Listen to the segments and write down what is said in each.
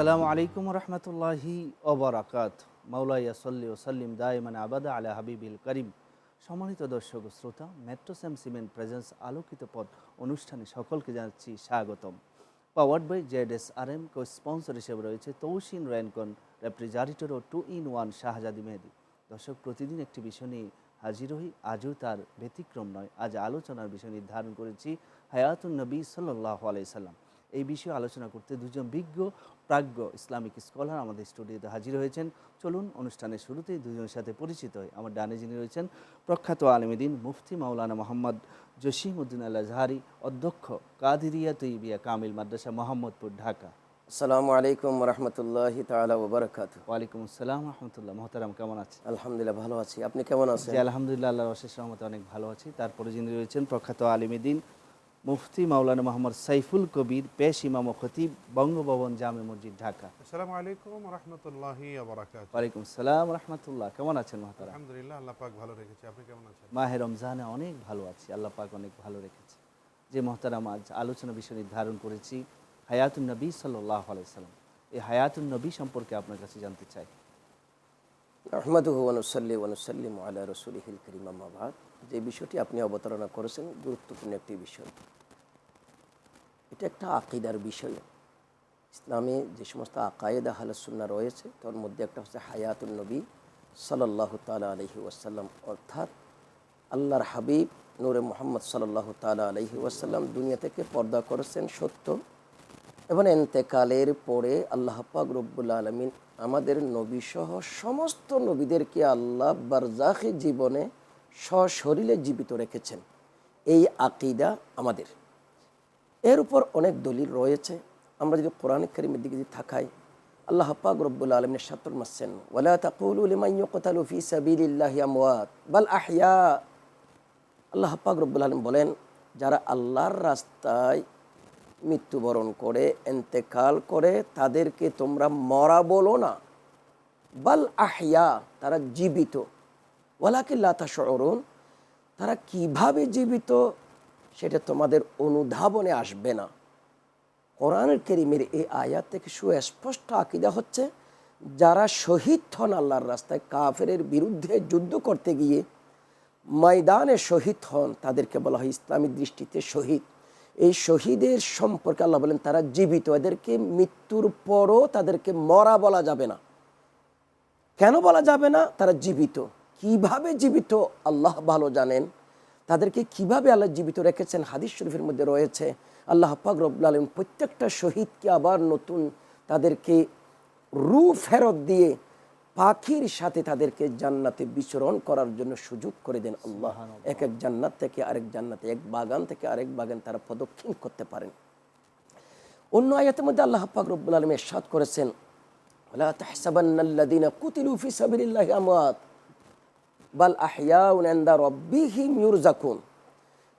আসসালামু আলাইকুম রহমতুল্লাহি ওবরাকাত। মাওলাইয়া সল্লি ও সাল্লিম দায়মান আবাদা আলা হাবিবিল করিম। সম্মানিত দর্শক শ্রোতা মেট্রোস্যাম সিমেন্ট প্রেজেন্স আলোকিত পথ অনুষ্ঠানে সকলকে জানাচ্ছি স্বাগতম। Powered by Z S R M co sponsor হিসেবে রয়েছে Tausin Rancon refrigerator O two in one Shahzadi Mehedi. দর্শক, প্রতিদিন একটি বিষয় নিয়ে হাজির হই। আজও তার ব্যতিক্রম নয়, আজ আলোচনার বিষয় নির্ধারণ করেছি হায়াতুন নবী সাল্লাহ আলাইসাল্লাম এই বিষয়ে আলোচনা করতে দুজন বিজ্ঞ প্রাজ্ঞ ইসলামিক স্কলার আমাদের স্টুডিওতে হাজির হয়েছেন। চলুন অনুষ্ঠানের শুরুতেই দুজনের সাথে পরিচিত হই। আমার ডানে যিনি রয়েছেন প্রখ্যাত আলমদিন মুফতি মাওলানা মোহাম্মদ জসিম উদ্দিন আল্লাহ জাহারি অধ্যক্ষ কাদিরিয়া তৈবিয়া কামিল মাদ্রাসা মোহাম্মদপুর ঢাকা। আসসালামু আলাইকুম রহমতুল্লাহ তালা ওবরাকাত ওয়ালাইকুম আসসালাম রহমতুল্লাহ মোহতারাম কেমন আছেন? আলহামদুলিল্লাহ ভালো আছি। আপনি কেমন আছেন? আলহামদুলিল্লাহ আল্লাহর অশেষ রহমতে অনেক ভালো আছি। তারপরে যিনি রয়েছেন প্রখ্যাত আলিমদিন মুফতি মাওলানা মোহাম্মদ সাইফুল কবির পেশ ইমাম ও খতিব বঙ্গভবন জামে মসজিদ ঢাকা। আসসালামু আলাইকুম রহমতুল্লাহি ওয়ালাইকুম সালাম রহমতুল্লাহ কেমন আছেন মহাতারা আলহামদুলিল্লাহ আল্লাহ পাক ভালো রেখেছে। আপনি কেমন আছেন? মাহে রমজানে অনেক ভালো আছি আল্লাহ পাক অনেক ভালো রেখেছে। যে মহতারাম আজ আলোচনা বিষয় নির্ধারণ করেছি হায়াতুন নবী সাল্লাহ আলাইসাল্লাম এই হায়াতুন নবী সম্পর্কে আপনার কাছে জানতে চাই। আহমদুহ ওয়ানুসাল্লি ওয়ানুসাল্লিম আলা রসুলিহিল করিম আহমাবাদ যে বিষয়টি আপনি অবতারণা করেছেন, গুরুত্বপূর্ণ একটি বিষয়। এটা একটা আকিদার বিষয়। ইসলামে যে সমস্ত আকায়েদ আহলসুন্না রয়েছে, তার মধ্যে একটা হচ্ছে হায়াতুল নবী সাল্লাহ তালা আলহি ওয়াসাল্লাম। অর্থাৎ আল্লাহর হাবিব নূরে মোহাম্মদ সাল্লাহ তালা আলহি ওয়াসাল্লাম দুনিয়া থেকে পর্দা করেছেন, সত্য। এবং এন্তেকালের পরে আল্লাহ পাক রব্বুল আলমিন আমাদের নবী সহ সমস্ত নবীদেরকে আল্লাহ বারজাখি জীবনে সশরীরে জীবিত রেখেছেন। এই আকিদা আমাদের। এর উপর অনেক দলিল রয়েছে। আমরা যদি কোরআন করিমের দিকে যদি থাকাই আল্লাহ পাক রব্বুল আলমিনের সাতর আহইয়া আল্লাহ পাক রব্বুল আলম বলেন, যারা আল্লাহর রাস্তায় মৃত্যুবরণ করে, এন্তেকাল করে, তাদেরকে তোমরা মরা বলো না। বাল আহিয়া, তারা জীবিত। ওয়ালাকিল্লা তা শরণ তারা কীভাবে জীবিত সেটা তোমাদের অনুধাবনে আসবে না। কোরআনের কেরিমের এই আয়াত থেকে সুস্পষ্ট আকিদা হচ্ছে, যারা শহীদ হন আল্লাহর রাস্তায় কাফেরের বিরুদ্ধে যুদ্ধ করতে গিয়ে ময়দানে শহীদ হন, তাদেরকে বলা হয় ইসলামী দৃষ্টিতে শহীদ। এই শহীদের সম্পর্কে আল্লাহ বলেন, তারা জীবিত, এদেরকে মৃত্যুর পরও তাদেরকে মরা বলা যাবে না। কেন বলা যাবে না? তারা জীবিত। কীভাবে জীবিত আল্লাহ ভালো জানেন? তাদেরকে কীভাবে আল্লাহ জীবিত রেখেছেন? হাদিস শরীফের মধ্যে রয়েছে আল্লাহ পাক রব্বুল আলম প্রত্যেকটা শহীদকে আবার নতুন তাদেরকে রু ফেরত দিয়ে পাখির সাথে তাদেরকে জান্নাতে বিচরণ করার জন্য সুযোগ করে দেন আল্লাহ। এক এক জান্নাত থেকে আরেক জান্নাতে এক বাগান থেকে আরেক বাগান তারা প্রদক্ষিণ করতে পারেন। অন্য আয়াতের মধ্যে আল্লাহ পাক রব্বুল আলম এরশাদ করেছেন ওলা তাহসাবান্নাল্লাযীনা কুতিলু ফি সাবিলিল্লাহি আমওয়াত। বাল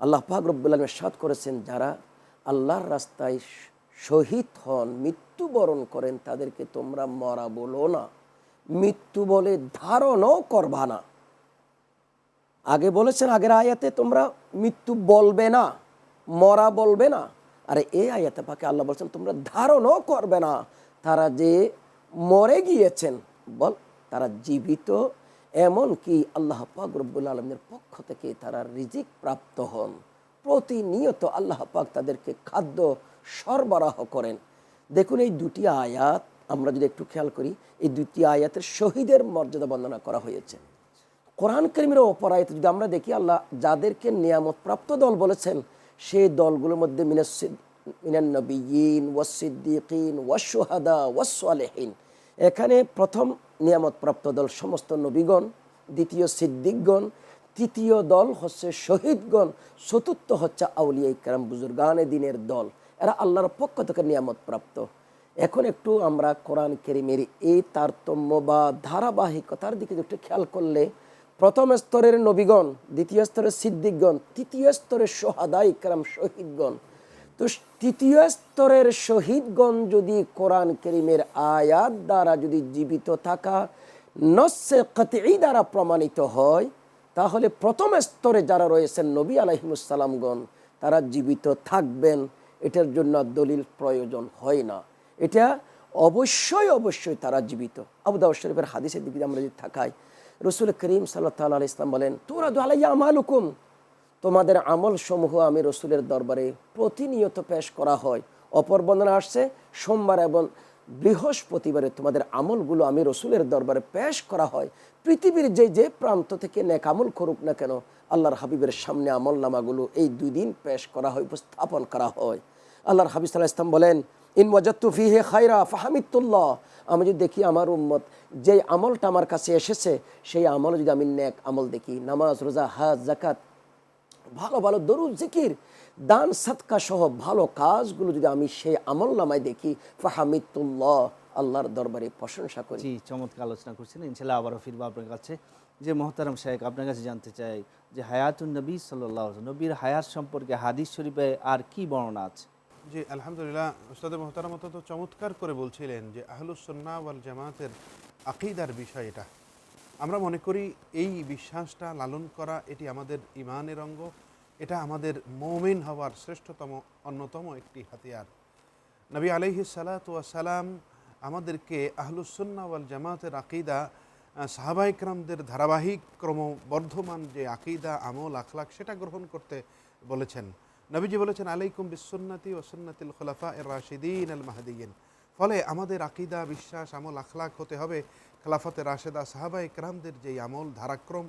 আল্লাহ এরশাদ করেছেন, যারা আল্লাহর রাস্তায় শহীদ হন, মৃত্যুবরণ করেন, তাদেরকে তোমরা মরা বলো না। মৃত্যু বলে ধারণও করবা না। আগে বলেছেন, আগের আয়াতে তোমরা মৃত্যু বলবে না, মরা বলবে না। আরে এই আয়াতে পাকে আল্লাহ বলছেন, তোমরা ধারণও করবে না। তারা যে মরে গিয়েছেন, বল, তারা জীবিত এমন কি আল্লাহ পাক রব্বুল আলমের পক্ষ থেকে তারা রিজিক প্রাপ্ত হন। প্রতিনিয়ত আল্লাহ পাক তাদেরকে খাদ্য সরবরাহ করেন। দেখুন এই দুটি আয়াত, আমরা যদি একটু খেয়াল করি, এই দুটি আয়াতের শহীদের মর্যাদা বর্ণনা করা হয়েছে। কোরআন করিমের অপর যদি আমরা দেখি, আল্লাহ যাদেরকে নিয়ামত প্রাপ্ত দল বলেছেন, সেই দলগুলোর মধ্যে মিনাসিদ মিনান্নবীন ওয়াসিদ্দিকিন ওয়াসুহাদা ওয়াসালেহীন এখানে প্রথম নিয়ামত প্রাপ্ত দল সমস্ত নবীগণ, দ্বিতীয় সিদ্দিকগণ, তৃতীয় দল হচ্ছে শহীদগণ, চতুর্থ হচ্ছে আউলিয়া ইকরাম বুজুর্গানে দিনের দল। এরা আল্লাহর পক্ষ থেকে নিয়ামত প্রাপ্ত এখন একটু আমরা কোরআন কেরিমের এই তারতম্য বা ধারাবাহিকতার দিকে একটু খেয়াল করলে প্রথম স্তরের নবীগণ, দ্বিতীয় স্তরের সিদ্দিকগণ, তৃতীয় স্তরের সোহাদা ইকরাম শহীদগণ তো তৃতীয় স্তরের শহীদগণ যদি কোরআন করিমের আয়াত দ্বারা যদি জীবিত থাকা, নসে কতই দ্বারা প্রমাণিত হয়, তাহলে প্রথম স্তরে যারা রয়েছেন নবী আলহিমুসালামগণ তারা জীবিত থাকবেন। এটার জন্য দলিল প্রয়োজন হয় না। এটা অবশ্যই অবশ্যই তারা জীবিত। আবু দাউদ শরীফের হাদিসের দিকে আমরা যদি তাকাই, রসুল করিম সাল্লাহ তাল্লাহ বলেন তোরা আলাইয়া আমাল হুকুম তোমাদের আমল সমূহ আমি রসুলের দরবারে প্রতিনিয়ত পেশ করা হয়। অপর বর্ণনা আসছে, সোমবার এবং বৃহস্পতিবারে তোমাদের আমলগুলো আমি রসুলের দরবারে পেশ করা হয়। পৃথিবীর যে যে প্রান্ত থেকে নেক আমল করুক না কেন, আল্লাহর হাবিবের সামনে আমল নামাগুলো এই দুই দিন পেশ করা হয়, উপস্থাপন করা হয়। আল্লাহর হাবিব সাল্লাহ ইসলাম বলেন, ইন ওয়াজাত্তু ফিহে খায়রা ফাহামিদুল্লাহ আমি যদি দেখি আমার উম্মত যে আমলটা আমার কাছে এসেছে, সেই আমল যদি আমি নেক আমল দেখি, নামাজ, রোজা, হাজ জাকাত ভালো ভালো দরুদ জিকির দান সাতকা সহ ভালো কাজগুলো যদি আমি সেই আমল নামায় দেখি ফাহামিদুল্লাহ আল্লাহর দরবারে প্রশংসা করি। জি চমৎকার আলোচনা করছেন। ইনশাল্লাহ আবারও ফিরবো আপনার কাছে। যে মোহতারাম শাহেক আপনার কাছে জানতে চাই যে হায়াতুন নবী সাল্লাহ নবীর হায়াত সম্পর্কে হাদিস শরীফে আর কি বর্ণনা আছে? জি আলহামদুলিল্লাহ উস্তাদ মোহতারাম তো চমৎকার করে বলছিলেন যে আহলুসন্না ওয়াল জামাতের আকিদার বিষয় এটা। আমরা মনে করি এই বিশ্বাসটা লালন করা এটি আমাদের ইমানের অঙ্গ। এটা আমাদের মৌমিন হওয়ার শ্রেষ্ঠতম, অন্যতম একটি হাতিয়ার। নবী আলহি সালাম আমাদেরকে আহলুসন্না ওয়াল জামাতের আকিদা সাহাবা ইকরামদের ধারাবাহিক ক্রমবর্ধমান যে আকিদা, আমল, আখলাক, সেটা গ্রহণ করতে বলেছেন। নবীজি বলেছেন, আলাইকুম বিসুন্নতি ও সুন্নাতিল খোলাফা এর রাশিদিন আল মাহাদিন ফলে আমাদের আকিদা, বিশ্বাস, আমল, আখলাক হতে হবে। খেলাফতে রাশেদা সাহাবা ইকরামদের যেই আমল, ধারাক্রম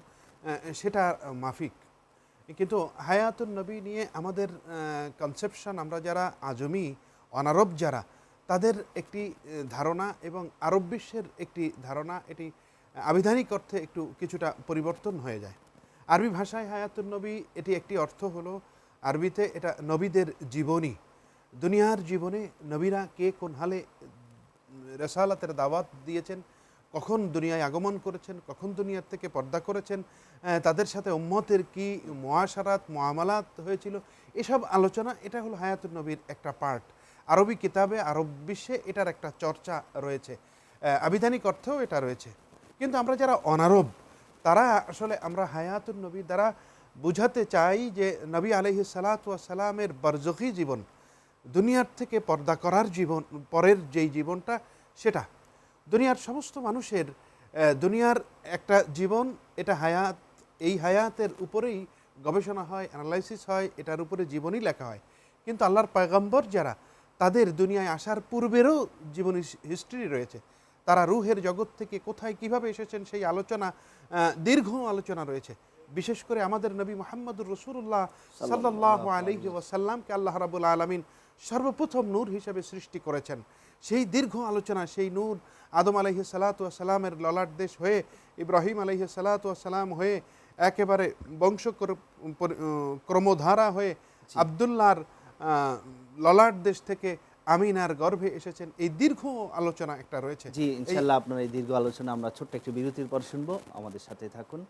সেটা মাফিক। কিন্তু হায়াতুন নবী নিয়ে আমাদের কনসেপশন আমরা যারা, আজমি, অনারব যারা, তাদের একটি ধারণা এবং আরব বিশ্বের একটি ধারণা, এটি আবিধানিক অর্থে একটু কিছুটা পরিবর্তন হয়ে যায়। আরবি ভাষায় হায়াতুন নবী, এটি একটি অর্থ হলো, আরবিতে এটা নবীদের জীবনী। দুনিয়ার জীবনে নবীরা কে কোন হালে রেসালাতের দাওয়াত দিয়েছেন, কখন দুনিয়ায় আগমন করেছেন, কখন দুনিয়ার থেকে পর্দা করেছেন তাদের সাথে উম্মতের কি মোয়াশারাত মোয়ামালাত হয়েছিল, এসব আলোচনা, এটা হলো হায়াতুন নবীর একটা পার্ট। আরবি কিতাবে, আরব বিশ্বে এটার একটা চর্চা রয়েছে। আবিধানিক অর্থেও এটা রয়েছে। কিন্তু আমরা যারা অনারব, তারা আসলে আমরা হায়াতুন নবী দ্বারা বুঝাতে চাই যে নবী আলহি সালামের বরজখী জীবন দুনিয়ার থেকে পর্দা করার জীবন পরের যেই জীবনটা সেটা। দুনিয়ার সমস্ত মানুষের দুনিয়ার একটা জীবন এটা হায়াত এই হায়াতের উপরেই গবেষণা হয় অ্যানালাইসিস হয় এটার উপরে জীবনই লেখা হয়। কিন্তু আল্লাহর পয়গম্বর যারা তাদের দুনিয়ায় আসার পূর্বেরও জীবনী হিস্ট্রি রয়েছে। তারা রুহের জগৎ থেকে কোথায় কীভাবে এসেছেন সেই আলোচনা দীর্ঘ আলোচনা রয়েছে। বিশেষ করে আমাদের নবী মোহাম্মদুর রসুল্লাহ সাল্লাহ আলহি ওয়াসাল্লামকে আল্লাহ রাবুল আলমিন সর্বপ্রথম নূর হিসেবে সৃষ্টি করেছেন। সেই দীর্ঘ আলোচনা সেই নূর আদম আলহি সালাতামের ললাট দেশ হয়ে ইব্রাহিম আলহি সালাতাম হয়ে একেবারে বংশ ক্রমধারা হয়ে আবদুল্লাহর আহ, ললাট দেশ থেকে আমিনার গর্ভে এসেছেন। এই দীর্ঘ আলোচনা একটা রয়েছে। জি ইনশাল্লাহ আপনার এই দীর্ঘ আলোচনা আমরা ছোট্ট একটি বিরতির পর শুনব। আমাদের সাথে থাকুন।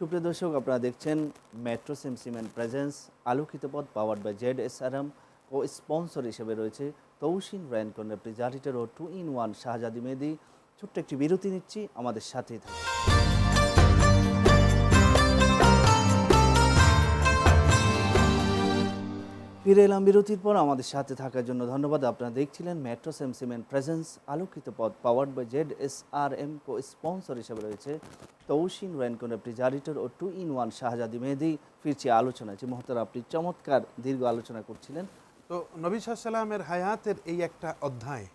সুপ্রিয় দর্শক আপনারা দেখছেন মেট্রো সিম সিমেন্ট প্রেজেন্স আলোকিত পথ powered by Z S R M O sponsor হিসেবে রয়েছে Tausin Rancon refrigerator O two in one Shahzadi Mehedi. ছোট্ট একটি বিরতি নিচ্ছি, আমাদের থাকুন। ফিরে এলাম বিরতির পর আমাদের সাথে থাকার জন্য ধন্যবাদ। আপনারা দেখছিলেন মেট্রো সেম সিমেন্ট প্রেজেন্স আলোকিত পথ powered by Z S R M co sponsor হিসেবে রয়েছে Tausin Rancon refrigerator O two in one Shahzadi Mehedi. ফিরছি আলোচনায়। যে মহতারা আপনি চমৎকার দীর্ঘ আলোচনা করছিলেন তো নবী সাল্লামের হায়াতের এই একটা অধ্যায়,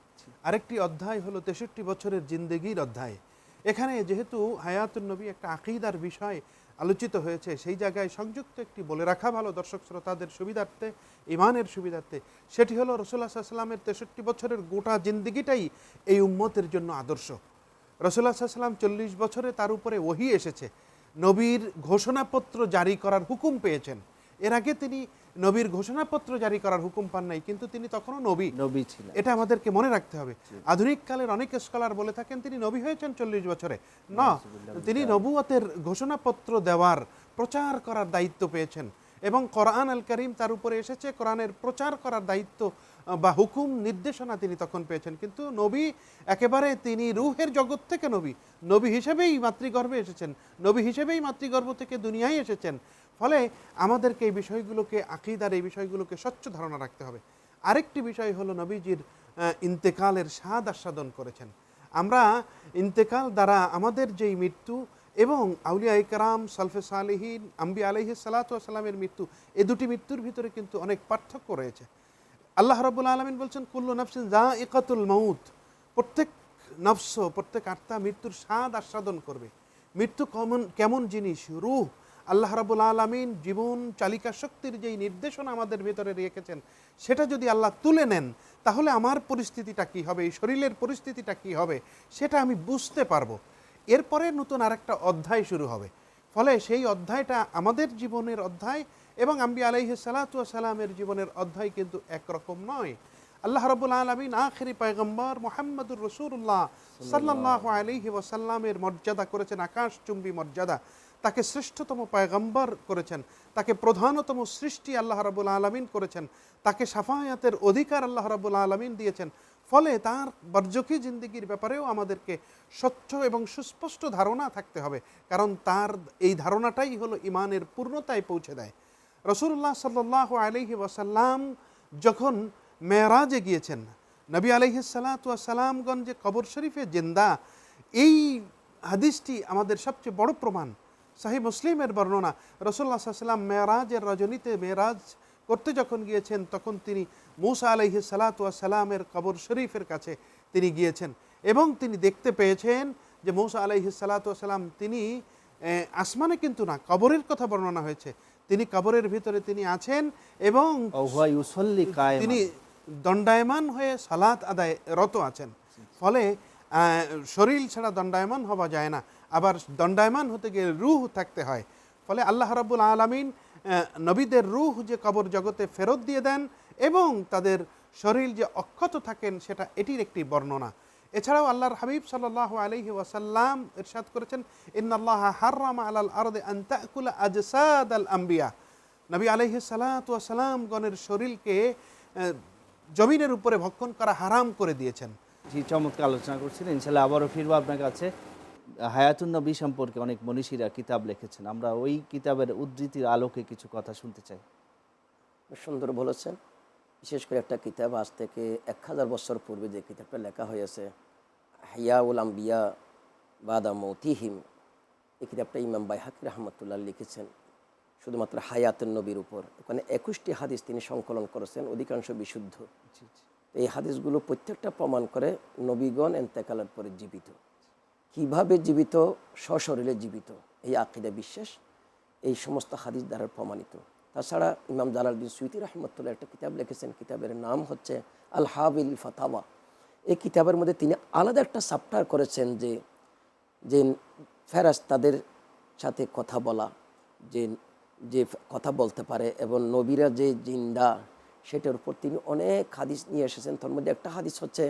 আরেকটি অধ্যায় হলো তেষট্টি বছরের জিন্দেগির অধ্যায়। এখানে যেহেতু হায়াতুন নবী একটা আকিদার বিষয় আলোচিত হয়েছে, সেই জায়গায় সংযুক্ত একটি বলে রাখা ভালো দর্শক শ্রোতাদের সুবিধার্থে ইমানের সুবিধার্থে, সেটি হলো রসুল্লাহ সাল্লামের তেষট্টি বছরের গোটা জিন্দিগিটাই এই উম্মতের জন্য আদর্শ। রসুল্লাহ সাল্লাম চল্লিশ বছরে তার উপরে ওহি এসেছে, নবীর ঘোষণাপত্র জারি করার হুকুম পেয়েছেন। এর আগে তিনি নবীর ঘোষণাপত্র জারি করার হুকুম পান নাই কিন্তু তিনি তখনও নবী। নবী ছিলেন। এটা আমাদেরকে মনে রাখতে হবে। আধুনিক কালের অনেক স্কলার বলে থাকেন তিনি নবী হয়েছেন চল্লিশ বছরে। না তিনি নবুয়তের ঘোষণাপত্র দেওয়ার প্রচার করার দায়িত্ব পেয়েছেন এবং কোরআন আল করিম তার উপরে এসেছে কোরআনের প্রচার করার দায়িত্ব বা হুকুম নির্দেশনা তিনি তখন পেয়েছেন। কিন্তু নবী একেবারে তিনি রুহের জগৎ থেকে নবী। নবী হিসেবেই মাতৃগর্ভে এসেছেন। নবী হিসেবেই মাতৃগর্ভ থেকে দুনিয়ায় এসেছেন। ফলে আমাদেরকে এই বিষয়গুলোকে, আকিদার এই বিষয়গুলোকে স্বচ্ছ ধারণা রাখতে হবে। আরেকটি বিষয় হলো নবীজির ইন্তেকালের স্বাদ আস্বাদন করেছেন। আমরা ইন্তেকাল দ্বারা আমাদের যেই মৃত্যু এবং আউলিয়া ইকরাম, সালফে সালেহীন, আম্বি আলহি সালাতামের মৃত্যু, এ দুটি মৃত্যুর ভিতরে কিন্তু অনেক পার্থক্য রয়েছে। আল্লাহ রবুল আলমিন বলছেন, কুল্লু নফসিন জা ইকাতুল মৌত প্রত্যেক নফস, প্রত্যেক আত্মা মৃত্যুর স্বাদ আস্বাদন করবে। মৃত্যু কেমন কেমন জিনিস? রুহ। আল্লাহ রাবুল আলমিন জীবন চালিকা শক্তির যেই নির্দেশনা আমাদের ভেতরে রেখেছেন, সেটা যদি আল্লাহ তুলে নেন, তাহলে আমার পরিস্থিতিটা কি হবে? এই শরীরের পরিস্থিতিটা কি হবে? সেটা আমি বুঝতে পারব। এরপরে নতুন আরেকটা অধ্যায় শুরু হবে। ফলে সেই অধ্যায়টা আমাদের জীবনের অধ্যায় এবং আম্বি আলাইহি সালাতু সালামের জীবনের অধ্যায় কিন্তু একরকম নয়। আল্লাহ রবুল আলমিন আখেরি পয়গম্বর মোহাম্মদুর রসুল্লাহ সাল্লাহ আলহি ওয়াসাল্লামের মর্যাদা করেছেন, আকাশচুম্বী মর্যাদা। তাকে শ্রেষ্ঠতম পয়গম্বর করেছেন, তাকে প্রধানতম সৃষ্টি আল্লাহ রাবুল আলমিন করেছেন, তাকে সাফায়াতের অধিকার আল্লাহ রাবুল আলমিন দিয়েছেন। ফলে তার বর্জকী জিন্দিগির ব্যাপারেও আমাদেরকে স্বচ্ছ এবং সুস্পষ্ট ধারণা থাকতে হবে। কারণ তার এই ধারণাটাই হলো ইমানের পূর্ণতায় পৌঁছে দেয়। রসুল্লাহ সাল্লাহ আলহি ওয়াসাল্লাম যখন মেয়েরাজে গিয়েছেন, নবী আলহি সালাতামগঞ্জ কবর শরীফে জেন্দা, এই হাদিসটি আমাদের সবচেয়ে বড় প্রমাণ। সাহি মুসলিমের বর্ণনা। রসুল্লাহ সাল্লাম মেয়েরাজের রজনীতে মেয়েরাজ করতে যখন গিয়েছেন তখন তিনি মুসা আলহি সালাতামের কবর শরীফের কাছে তিনি গিয়েছেন এবং তিনি দেখতে পেয়েছেন যে মৌসা আলহি সালাতাম তিনি আসমানে কিন্তু না কবরের কথা বর্ণনা হয়েছে। তিনি কবরের ভিতরে তিনি আছেন এবং তিনি দণ্ডায়মান হয়ে সালাত আদায় রত আছেন। ফলে আহ, শরীর ছাড়া দণ্ডায়মান হওয়া যায় না। আবার দণ্ডায়মান হতে গেলে রুহ থাকতে হয়। ফলে আল্লাহ রাবুল আলমিন নবীদের রুহ যে কবর জগতে ফেরত দিয়ে দেন এবং তাদের শরীর যে অক্ষত থাকেন সেটা এটির একটি বর্ণনা। এছাড়াও আল্লাহর হাবিব সাল্লাহ আলহি ওয়াসাল্লাম ইরশাদ করেছেন, ইন্নাল্লাহ হার্রাম আলাল আরদে আন্তাকুল আজসাদ আল আম্বিয়া। নবী আলহি সালাম গণের শরীরকে জমিনের উপরে ভক্ষণ করা হারাম করে দিয়েছেন। জি, চমৎকার আলোচনা করছিলেন ইনশাল্লাহ আবারও ফিরবো আপনার কাছে। হায়াতুন নবী সম্পর্কে অনেক মনীষীরা কিতাব লিখেছেন। আমরা ওই কিতাবের উদ্ধৃতির আলোকে কিছু কথা শুনতে চাই। সুন্দর বলেছেন। বিশেষ করে একটা কিতাব আজ থেকে এক হাজার বছর পূর্বে যে কিতাবটা লেখা হয়েছে হিয়াউল আম্বিয়া বাদা মৌতিহিম এই কিতাবটা ইমাম বাইহাকি রহমতুল্লাহ লিখেছেন। শুধুমাত্র হায়াতের নবীর উপর। ওখানে একুশটি হাদিস তিনি সংকলন করেছেন অধিকাংশ বিশুদ্ধ। এই হাদিসগুলো প্রত্যেকটা প্রমাণ করে নবীগণ এন্তেকালের পরে জীবিত। কীভাবে জীবিত, সশরীরে জীবিত, এই আকিদা বিশ্বাস, এই সমস্ত হাদিস দ্বারা প্রমাণিত। তাছাড়া ইমাম জালালদ্দিন সুইতি রহমতুল্লাহ একটা কিতাব লিখেছেন, কিতাবের নাম হচ্ছে আল হাবিল ফাতাওয়া। এই কিতাবের মধ্যে তিনি আলাদা একটা চাপ্টার করেছেন যে যে ফেরাস তাদের সাথে কথা বলা, যে যে কথা বলতে পারে এবং নবীরা যে জিন্দা, সেটার উপর তিনি অনেক হাদিস নিয়ে এসেছেন। তার মধ্যে একটা হাদিস হচ্ছে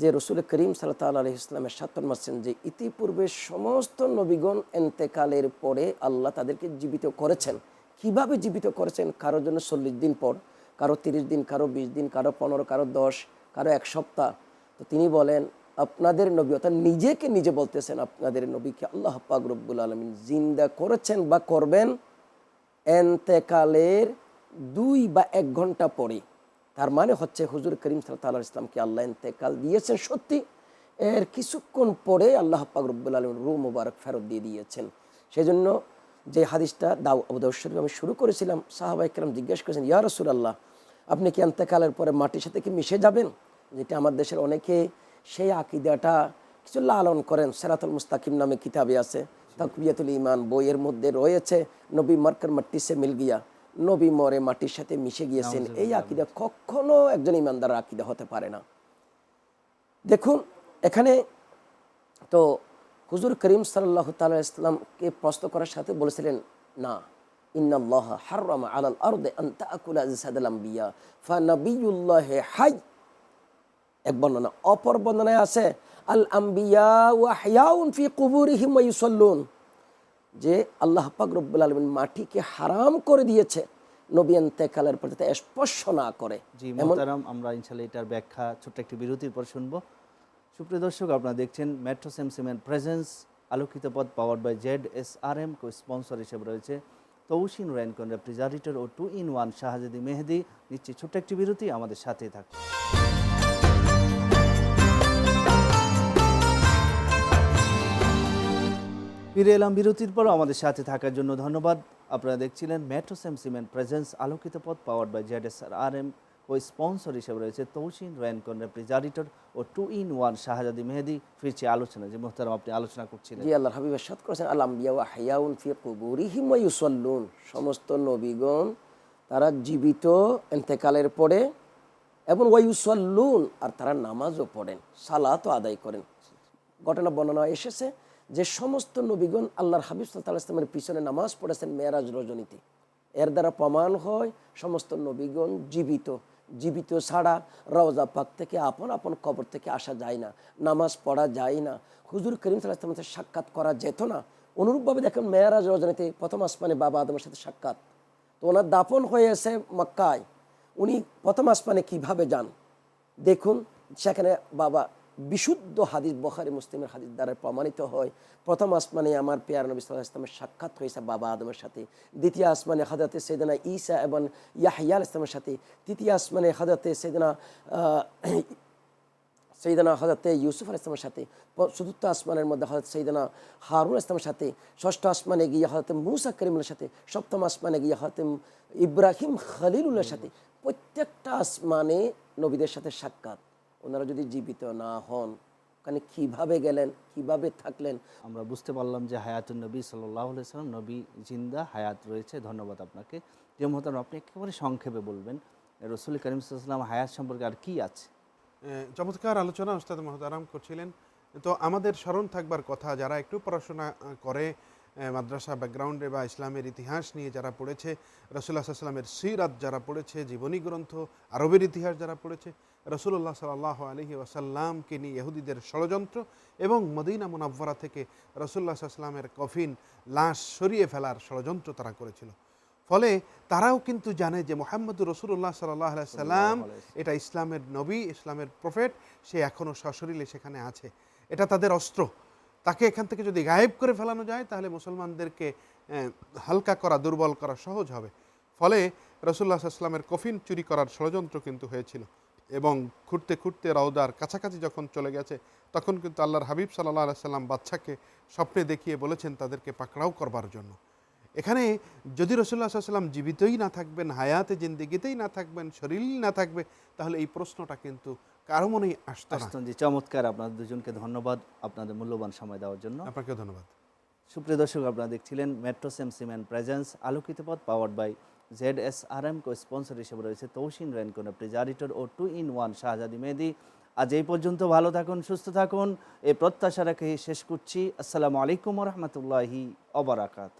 যে রসুল করিম সাল্লাহ আলহ ইসলামের সাতন মাসছেন যে ইতিপূর্বে সমস্ত নবীগণ এন্তেকালের পরে আল্লাহ তাদেরকে জীবিত করেছেন। কীভাবে জীবিত করেছেন? কারোর জন্য চল্লিশ দিন পর, কারও তিরিশ দিন, কারও বিশ দিন, কারও পনেরো, কারও দশ, কারও এক সপ্তাহ। তো তিনি বলেন, আপনাদের নবী অর্থাৎ নিজেকে নিজে বলতেছেন, আপনাদের নবীকে আল্লাহ পাক রব্বুল আলমিন জিন্দা করেছেন বা করবেন এন্তেকালের দুই বা এক ঘণ্টা পরে। তার মানে হচ্ছে হুজুর করিম সাল্লাহ ইসলামকে আল্লাহ এন্তেকাল দিয়েছেন সত্যি। এর কিছুক্ষণ পরে আল্লাহ পাক রব্বুল আলমিন রু মুবারক ফেরত দিয়ে দিয়েছেন। সেই জন্য যে হাদিসটা দাও আবুদাউ শরীফ আমি শুরু করেছিলাম সাহাবাই কেরাম জিজ্ঞেস করেছেন, ইয়া রসুল আল্লাহ আপনি কি এন্তেকালের পরে মাটির সাথে কি মিশে যাবেন? যেটা আমার দেশের অনেকে সেই আকিদাটা কিছু লালন করেন। সেরাতুল মুস্তাকিম নামে কিতাবে আছে, তকবিয়াতুল ইমান বইয়ের মধ্যে রয়েছে, নবী মার্কার মাটি সে মিল গিয়া। নবী মরে মাটির সাথে মিশে গিয়েছেন। এই আকিদা কখনো একজন ইমানদার আকিদা হতে পারে না। দেখুন এখানে তো হুজুর করিম সাল্লাহ তাল্লাহ ইসলামকে প্রশ্ন করার সাথে বলেছিলেন না ইন্নাল্লাহ আলাল আরদে আম্বিয়া ফানাবিয়ুল্লাহ হাই। এক বর্ণনা। অপর বর্ণনায় আছে আল আম্বিয়া ওয়া হিয়াউন ফি কুবুরিহিম ওয়া ইউসাল্লুন। যে আল্লাহ পাক রব্বুল আলামিন মাটিকে হারাম করে দিয়েছে নবী এন্তেকালের পর যাতে স্পর্শ না করে। জি মোহতারাম আমরা ইনশাল্লাহ এটার ব্যাখ্যা ছোট্ট একটি বিরতির পর শুনব। সুপ্রিয় দর্শক আপনারা দেখছেন মেট্রো সেম সিমেন্ট প্রেজেন্স আলোকিত পথ power by Z S R M co sponsor হিসেবে রয়েছে Tausin Rancon refrigerator O two in one Shahzadi Mehedi. নিচ্ছি ছোট্ট একটি বিরতি আমাদের সাথেই থাকুন। ফিরে এলাম বিরতির পর আমাদের সাথে থাকার জন্য ধন্যবাদ। আপনারা দেখছিলেন মেট্রো মেট্রোসেম সিমেন্ট প্রেজেন্স আলোকিত পথ power by Z S R M O sponsor হিসেবে রয়েছে Tausin Rancon refrigerator O two in one Shahzadi Mehedi. ফিরছে আলোচনা যে মোহতারাম, আপনি আলোচনা করছিলেন। জি আল্লাহ হাবিব সাদ করেছেন, আল আম্বিয়া ওয়া হায়াউন ফি কুবুরিহিম ওয়া সমস্ত নবীগণ, তারা জীবিত এন্তেকালের পরে এবং ওয়া ইউসাল্লুন, আর তারা নামাজও পড়েন, সালাতও আদায় করেন। ঘটনা বর্ণনা এসেছে। যে সমস্ত নবীগণ আল্লাহর হাবিব সাল্লাহ ইসলামের পিছনে নামাজ পড়েছেন মেয়ারাজ রজনীতে। এর দ্বারা প্রমাণ হয় সমস্ত নবীগণ জীবিত। জীবিত ছাড়া রওজা পাক থেকে আপন আপন কবর থেকে আসা যায় না, নামাজ পড়া যায় না। হুজুর করিম সাল্লাহ ইসলামের সাথে সাক্ষাৎ করা যেত না। অনুরূপভাবে দেখেন মেয়ারাজ রজনীতে প্রথম আসমানে বাবা আদমের সাথে সাক্ষাৎ। তো ওনার দাফন হয়েছে মক্কায়। উনি প্রথম আসমানে কীভাবে যান? দেখুন, সেখানে বাবা বিশুদ্ধ হাদিস, বখারি, মুসলিমের হাদিস দ্বারা প্রমাণিত হয়। প্রথম আসমানে আমার পেয়ার নবী সাল্লাহ ইসলামের সাক্ষাৎ হয়েছে বাবা আদমের সাথে। দ্বিতীয় আসমানে হাজরতে সেদিনা ঈসা এবং ইয়াহিয়াল ইসলামের সাথে। তৃতীয় আসমানে হাজরতে সেদিনা সৈদানা হজরতে ইউসুফ আল ইসলামের সাথে। চতুর্থ আসমানের মধ্যে হজরত সৈদানা হারুন ইসলামের সাথে। ষষ্ঠ আসমানে গিয়ে হজরত মুসা করিমুল্লার সাথে। সপ্তম আসমানে গিয়ে হজরত ইব্রাহিম খলিলুল্লাহর সাথে। প্রত্যেকটা আসমানে নবীদের সাথে সাক্ষাৎ। ওনারা যদি জীবিত না হন ওখানে কীভাবে গেলেন কীভাবে থাকলেন? আমরা বুঝতে পারলাম যে হায়াতুন নবী সাল্লাহ সাল্লাম নবী জিন্দা হায়াত রয়েছে ধন্যবাদ আপনাকে। যে মোহতারাম আপনি একেবারে সংক্ষেপে বলবেন রসুল করিম সাল্লাম হায়াত সম্পর্কে আর কি আছে? চমৎকার আলোচনা ওস্তাদ মহতারাম করছিলেন। তো আমাদের স্মরণ থাকবার কথা যারা একটু পড়াশোনা করে মাদ্রাসা ব্যাকগ্রাউন্ডে বা ইসলামের ইতিহাস নিয়ে যারা পড়েছে রসুল্লাহ সাল্লামের সিরাত যারা পড়েছে জীবনী গ্রন্থ আরবের ইতিহাস যারা পড়েছে রসুল্লাহ সাল্লাহ আলহি ওয়াসাল্লামকে নিয়ে ইহুদিদের ষড়যন্ত্র এবং মদিনা মুনাব্বরা থেকে রসুল্লাহ সাল্লামের কফিন লাশ সরিয়ে ফেলার ষড়যন্ত্র তারা করেছিল। ফলে তারাও কিন্তু জানে যে মোহাম্মদ রসুল্লাহ সাল্লাহ সাল্লাম এটা ইসলামের নবী ইসলামের প্রফেট সে এখনও সশরীরে সেখানে আছে। এটা তাদের অস্ত্র। তাকে এখান থেকে যদি গায়েব করে ফেলানো যায় তাহলে মুসলমানদেরকে হালকা করা দুর্বল করা সহজ হবে। ফলে রসুল্লাহ সাল্লামের কফিন চুরি করার ষড়যন্ত্র কিন্তু হয়েছিল। এবং খুঁড়তে খুঁড়তে রওদার কাছাকাছি যখন চলে গেছে তখন কিন্তু আল্লাহর হাবিব সাল্লাহ সাল্লাম বাচ্চাকে স্বপ্নে দেখিয়ে বলেছেন তাদেরকে পাকড়াও করবার জন্য। এখানে যদি রসুল্লাহ সাল্লাম জীবিতই না থাকবেন হায়াতে জিন্দিগিতেই না থাকবেন শরীর না থাকবে তাহলে এই প্রশ্নটা কিন্তু কারও মনেই আসতো আসতন জি চমৎকার। আপনাদের দুজনকে ধন্যবাদ আপনাদের মূল্যবান সময় দেওয়ার জন্য। আপনাকে ধন্যবাদ। সুপ্রিয় দর্শক আপনারা দেখছিলেন মেট্রো সেম সিমেন্ট প্রেজেন্স আলোকিত পথ powered by Z S R M co sponsor হিসেবে রয়েছে Tausin Rancon refrigerator O two in one Shahzadi Mehedi. আজ এই পর্যন্ত ভালো থাকুন, সুস্থ থাকুন, এই প্রত্যাশা রেখে শেষ করছি। আসসালামু আলাইকুম রহমতুল্লাহি অবরাকাত